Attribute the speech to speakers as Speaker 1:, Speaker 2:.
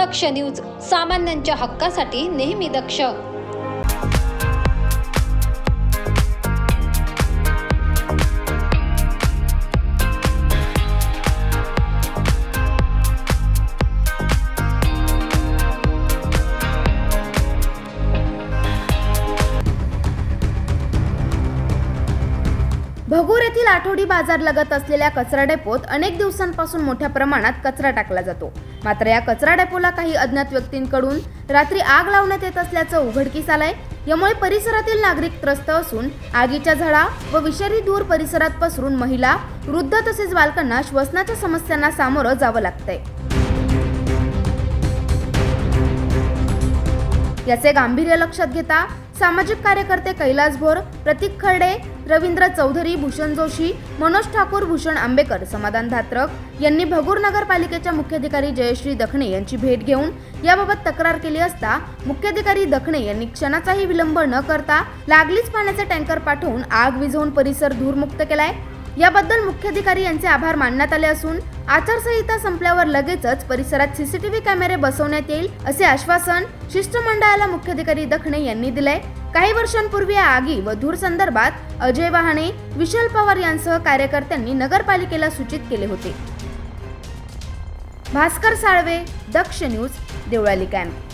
Speaker 1: दक्ष news सामान्यांच्या हक्कासाठी नेहमी दक्ष.
Speaker 2: भगूर येथील आठवडी बाजार लगत असलेल्या कचरा डेपोत अनेक दिवसांपासून मोठ्या प्रमाणात कचरा टाकला जातो. मात्र या कचरा डेपोला काही अज्ञात व्यक्तींकडून रात्री आग लावण्यात येत असल्याचं उघडकीस आलंय. यामुळे परिसरातील नागरिक त्रस्त असून आगीच्या झळा व विषारी धूर परिसरात पसरून महिला वृद्ध तसेच बालकांना श्वसनाच्या समस्यांना सामोरं जावं लागतंय. याचे गांभीर्य लक्षात घेता सामाजिक कार्यकर्ते कैलास भोर प्रतीक खर्डे रवींद्र चौधरी भूषण जोशी मनोज ठाकूर भूषण आंबेकर समाधान धात्रक यांनी भगूर नगरपालिकेच्या मुख्याधिकारी जयश्री दखणे यांची भेट घेऊन याबाबत तक्रार केली असता मुख्याधिकारी दखणे यांनी क्षणाचाही विलंब न करता लागलीच पाण्याचे टँकर पाठवून आग विझवून परिसर धूरमुक्त केलाय. याबद्दल मुख्याधिकारी यांचे आभार मानण्यात आले असून आचारसंहिता संपल्यावर लगेचच परिसरात सीसीटीव्ही कॅमेरे बसवण्यात येईल असे आश्वासन शिष्टमंडळाला मुख्याधिकारी दखणे यांनी दिले. काही वर्षांपूर्वी या आगी व धूर संदर्भात अजय वहाणे विशाल पवार यांसह कार्यकर्त्यांनी नगरपालिकेला सूचित केले होते. Bhaskar Salve Daksh news Deolali camp.